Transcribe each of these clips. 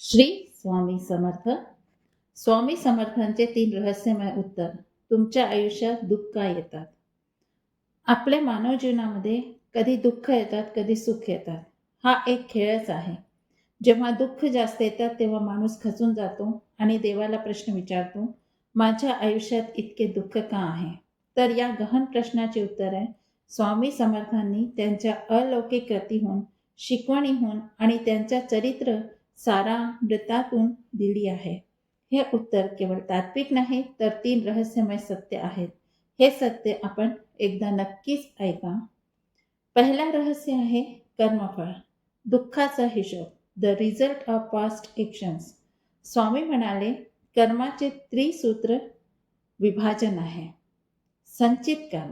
श्री स्वामी समर्थ. स्वामी समर्थांचे तीन रहस्यमय उत्तर. तुमच्या आयुष्यात दुःख का येतात? आपल्या मानव जीवनामध्ये कधी दुःख येतात कधी सुख येतात. हा एक खेळच आहे. जेव्हा दुःख जास्त येतात तेव्हा माणूस खचून जातो आणि देवाला प्रश्न विचारतो माझ्या आयुष्यात इतके दुःख का आहे? तर या गहन प्रश्नाचे उत्तर आहे स्वामी समर्थांनी त्यांच्या अलौकिक कृतीहून शिकवणीहून आणि त्यांच्या चरित्र सारा मृतातून दिली आहे. हे उत्तर केवळ तात्विक नाही तर तीन रहस्यमय सत्य आहेत. हे सत्य आपण एकदा नक्कीच ऐका. पहिला रहस्य आहे कर्मफळ. दुःखाचा हिशोब. The result of past actions स्वामी म्हणाले कर्माचे त्रिसूत्र विभाजन आहे. संचित कर्म.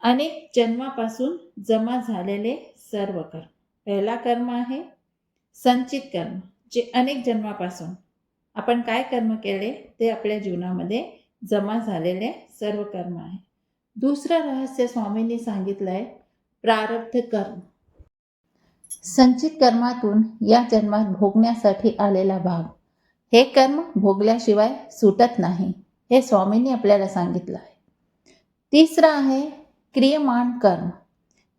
अनेक जन्मापासून जमा झालेले सर्व कर्म. पहिला कर्म आहे संचित कर्म जे अनेक जन्मापासून आपण काय कर्म केले ते आपल्या जीवनामध्ये जमा झालेले सर्व कर्म आहे. दुसरं रहस्य स्वामींनी सांगितलं आहे प्रारब्ध कर्म. संचित कर्मातून या जन्मात भोगण्यासाठी आलेला भाग. हे कर्म भोगल्याशिवाय सुटत नाही हे स्वामींनी आपल्याला सांगितलं आहे तिसरं आहे क्रियमान कर्म.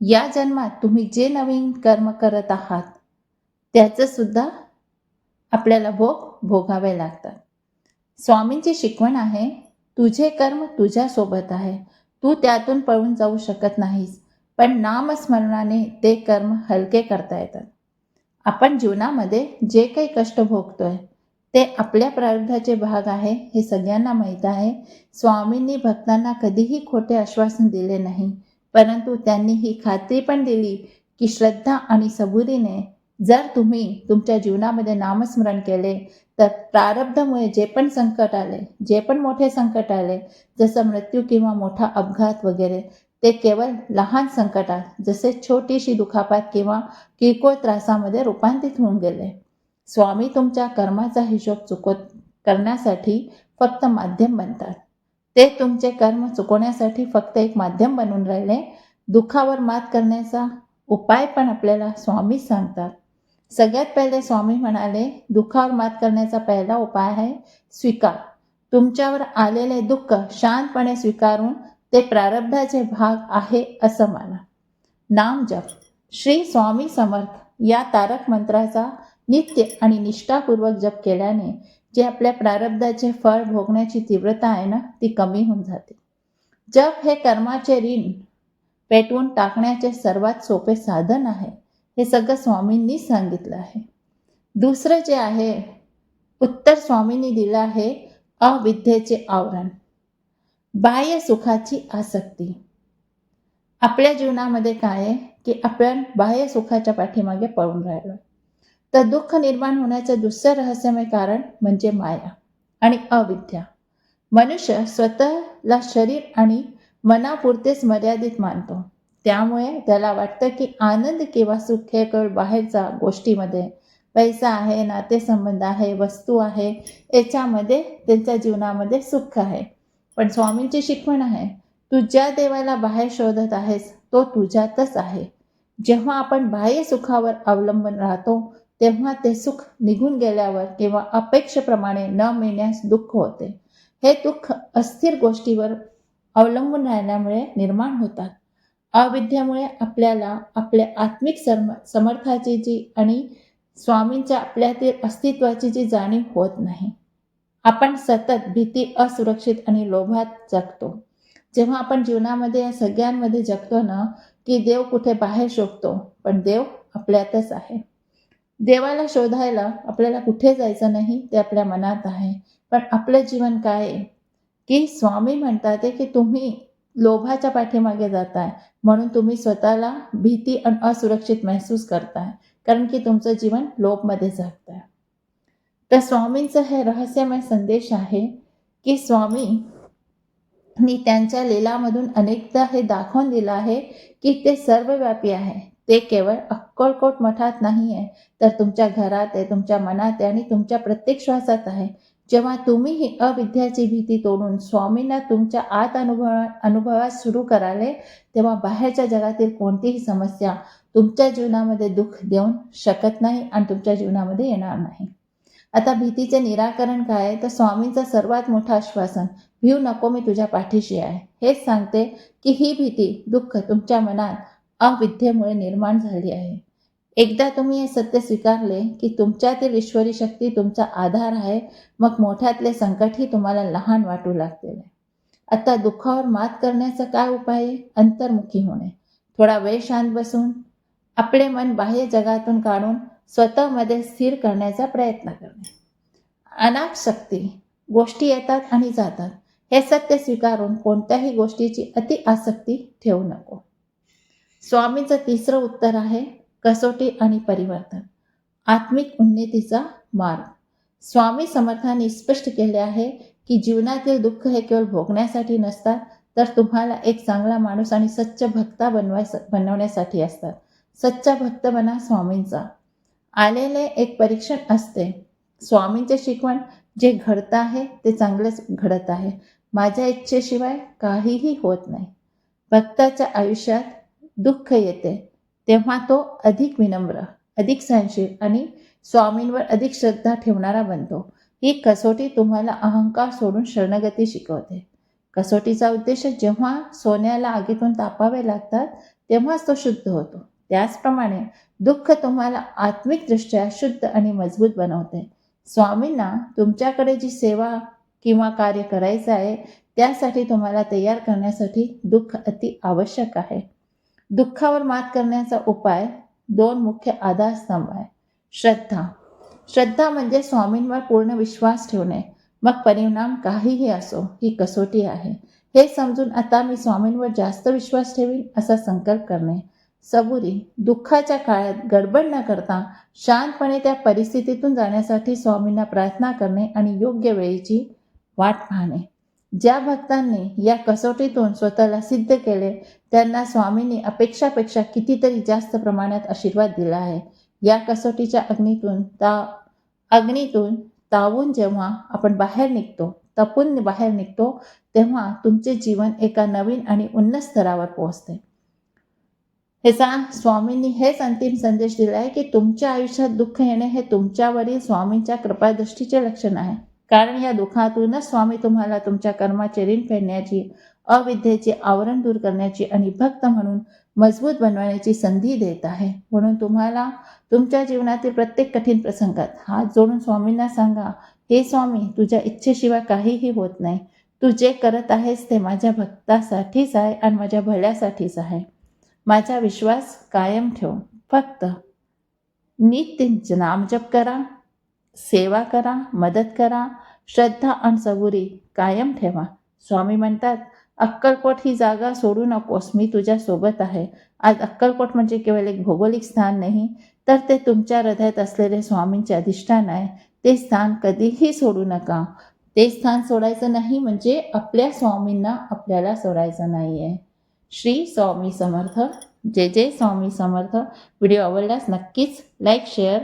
या जन्मात तुम्ही जे नवीन कर्म करत आहात त्याचंसुद्धा आपल्याला भोग भोगावे लागतात. स्वामींची शिकवण आहे तुझे कर्म तुझ्यासोबत आहे. तू त्यातून पळून जाऊ शकत नाहीस पण नामस्मरणाने ते कर्म हलके करता येतात. आपण जीवनामध्ये जे काही कष्ट भोगतोय ते आपल्या प्रारब्धाचे भाग आहे हे सगळ्यांना माहीत आहे. स्वामींनी भक्तांना कधीही खोटे आश्वासन दिले नाही परंतु त्यांनी ही खात्री पण दिली की श्रद्धा आणि सबुरीने जर तुम्ही तुमच्या जीवनामध्ये नामस्मरण केले तर प्रारब्धामुळे जे पण संकट आले जे पण मोठे संकट आले जसं मृत्यू किंवा मोठा अपघात वगैरे ते केवळ लहान संकटात जसे छोटीशी दुखापत किंवा किरकोळ त्रासामध्ये रूपांतरित होऊन गेले. स्वामी तुमच्या कर्माचा हिशोब चुकत करण्यासाठी फक्त माध्यम बनतात. ते तुमचे कर्म चुकवण्यासाठी फक्त एक माध्यम बनून राहिले. दुःखावर मात करण्याचा उपाय पण आपल्याला स्वामी सांगतात. सगळ्यात पहिले स्वामी म्हणाले दुःखावर मात करण्याचा पहिला उपाय आहे स्वीकार. तुमच्यावर आलेले दुःख शांतपणे स्वीकारून ते प्रारब्धाचे भाग आहे असं माना. नाम जप. श्री स्वामी समर्थ या तारक मंत्राचा नित्य आणि निष्ठापूर्वक जप केल्याने जे आपल्या प्रारब्धाचे फळ भोगण्याची तीव्रता आहे ना ती कमी होऊन जाते. जप हे कर्माचे ऋण पेटवून टाकण्याचे सर्वात सोपे साधन आहे. हे सगळं स्वामींनी सांगितलं आहे. दुसरं जे आहे उत्तर स्वामींनी दिलं आहे अविद्येचे आवरण. बाह्य सुखाची आसक्ती. आपल्या जीवनामध्ये काय आहे की आपण बाह्य सुखाच्या पाठीमागे पळून राहिलो. तर दुःख निर्माण होण्याचं दुसरं रहस्यमय कारण म्हणजे माया आणि अविद्या. मनुष्य स्वतःला शरीर आणि मनापुरतेच मर्यादित मानतो. त्यामुळे त्याला वाटतं की आनंद किंवा सुख हे केवळ बाहेरचा गोष्टीमध्ये. पैसा आहे नातेसंबंध आहे वस्तू आहे याच्यामध्ये त्यांच्या जीवनामध्ये सुख आहे. पण स्वामींची शिकवण आहे तू ज्या देवाला बाहेर शोधत आहेस तो तुझ्यातच आहे. जेव्हा आपण बाह्य सुखावर अवलंबून राहतो तेव्हा ते सुख निघून गेल्यावर किंवा अपेक्षेप्रमाणे न मिळण्यास दुःख होते. हे दुःख अस्थिर गोष्टीवर अवलंबून राहिल्यामुळे निर्माण होतात. अविद्यामुळे आपल्याला आपल्या आत्मिक सर्म समर्थाची जी आणि स्वामींच्या आपल्यातील अस्तित्वाची जी जाणीव होत नाही. आपण सतत भीती असुरक्षित आणि लोभात जगतो. जेव्हा आपण जीवनामध्ये या सगळ्यांमध्ये जगतो ना की देव कुठे बाहेर शोधतो पण देव आपल्यातच आहे. देवाला शोधायला आपल्याला कुठे जायचं नाही ते आपल्या मनात आहे. पण आपलं जीवन काय आहे? की स्वामी म्हणतात की तुम्ही लोभाच्या पाठीमागे जाताय. म्हणून तुम्ही स्वतःला भीती आणि असुरक्षित महसूस करताय. कारण की तुमचं जीवन लोभमध्ये जगताय तर स्वामींचं हे रहस्यमय संदेश आहे की स्वामी नी त्यांच्या लीलामधून अनेकदा हे दाखवून दिलं आहे की ते सर्वव्यापी आहे. ते केवळ अक्कलकोट मठात नाही आहे तर तुमच्या घरात आहे तुमच्या मनात आहे आणि तुमच्या प्रत्येक श्वासात आहे. जेव्हा तुम्ही ही अविद्याची भीती तोडून स्वामींना तुमच्या आत अनुभवा अनुभवात सुरू कराले तेव्हा बाहेरच्या जगातील कोणतीही समस्या तुमच्या जीवनामध्ये दुःख देऊन शकत नाही आणि तुमच्या जीवनामध्ये येणार नाही. आता भीतीचे निराकरण काय आहे? तर स्वामींचं सर्वात मोठं आश्वासन भिऊ नको मी तुझ्या पाठीशी आहे. हेच सांगते की ही भीती दुःख तुमच्या मनात अविद्येमुळे निर्माण झाली आहे. एकदा तुम्ही हे सत्य स्वीकारले की तुमच्यातील ईश्वरी शक्ती तुमचा आधार आहे मग मोठ्यातले संकटही तुम्हाला लहान वाटू लागतील आता दुःखावर मात करण्याचा काय उपाय? आहे अंतर्मुखी होणे. थोडा वेळ शांत बसून आपले मन बाह्य जगातून काढून स्वतःमध्ये स्थिर करण्याचा प्रयत्न करणे. अनाप शक्ती. गोष्टी येतात आणि जातात. हे सत्य स्वीकारून कोणत्याही गोष्टीची अति आसक्ती ठेवू नको. स्वामीचं तिसरं उत्तर आहे कसोटी आणि परिवर्तन. आत्मिक उन्नतीचा मार्ग. स्वामी समर्थांनी स्पष्ट केले आहे की जीवनातील दुःख हे केवळ भोगण्यासाठी नसतात तर तुम्हाला एक चांगला माणूस आणि सच्च भक्ता बनवाय बनवण्यासाठी असतात. सच्चा भक्त बना स्वामींचा. आलेले एक परीक्षण असते. स्वामींचे शिकवण जे घडतं आहे ते चांगलेच घडत आहे. माझ्या इच्छेशिवाय काहीही होत नाही. भक्ताच्या आयुष्यात दुःख येते. तेव्हा तो अधिक विनम्र अधिक सहनशील आणि स्वामींवर अधिक श्रद्धा ठेवणारा बनतो. ही कसोटी तुम्हाला अहंकार सोडून शरणगती शिकवते. कसोटीचा उद्देश जेव्हा सोन्याला आगीतून तापावे लागतात तेव्हाच तो शुद्ध होतो. त्याचप्रमाणे दुःख तुम्हाला आत्मिकदृष्ट्या शुद्ध आणि मजबूत बनवते. स्वामींना तुमच्याकडे जी सेवा किंवा कार्य करायचं आहे त्यासाठी तुम्हाला तयार करण्यासाठी दुःख अति आवश्यक आहे. दुःखावर मात करण्याचा उपाय दोन मुख्य आधारस्तंभ आहे श्रद्धा. श्रद्धा म्हणजे स्वामींवर पूर्ण विश्वास ठेवणे. मग परिणाम काहीही असो ही कसोटी आहे. हे समजून आता मी स्वामींवर जास्त विश्वास ठेवीन असा संकल्प करणे. सबुरी. दुःखाच्या काळात गडबड न करता शांतपणे त्या परिस्थितीतून जाण्यासाठी स्वामींना प्रार्थना करणे आणि योग्य वेळेची वाट पाहणे. ज्या भक्तांनी या कसोटीतून स्वतःला सिद्ध केले त्यांना स्वामींनी अपेक्षापेक्षा कितीतरी जास्त प्रमाणात आशीर्वाद दिला आहे. या कसोटीच्या अग्नीतून ता अग्नीतून तावून जेव्हा आपण बाहेर निघतो तपून बाहेर निघतो तेव्हा तुमचे जीवन एका नवीन आणि उन्नत स्तरावर पोहोचते. ह्याचा स्वामींनी हेच अंतिम संदेश दिला आहे की तुमच्या आयुष्यात दुःख येणे हे तुमच्यावरील स्वामींच्या कृपादृष्टीचे लक्षण आहे. कारण या दुःखातूनच स्वामी तुम्हाला तुमच्या कर्माचे ऋण फेडण्याची अविद्येचे आवरण दूर करण्याची आणि भक्त म्हणून मजबूत बनवण्याची संधी देत आहे. म्हणून तुम्हाला तुमच्या जीवनातील प्रत्येक कठीण प्रसंगात हात जोडून स्वामींना सांगा हे स्वामी तुझ्या इच्छेशिवाय काहीही होत नाही. तू जे करत आहेस ते माझ्या भक्तासाठीच आहे आणि माझ्या भल्यासाठीच आहे. माझा विश्वास कायम ठेव. फक्त नित्य नामजप करा. सेवा करा मदत करा श्रद्धा आणि सबुरी कायम ठेवा. स्वामी म्हणतात अक्कलकोट ही जागा सोडू नकोस मी तुझ्यासोबत आहे. आज अक्कलकोट म्हणजे केवळ एक भौगोलिक स्थान नाही तर ते तुमच्या हृदयात असलेले स्वामींचे अधिष्ठान आहे. ते स्थान कधीही सोडू नका. ते स्थान सोडायचं नाही म्हणजे आपल्या स्वामींना आपल्याला सोडायचं नाही आहे श्री स्वामी समर्थ. जे जे स्वामी समर्थ. व्हिडिओ आवडल्यास नक्कीच लाईक शेअर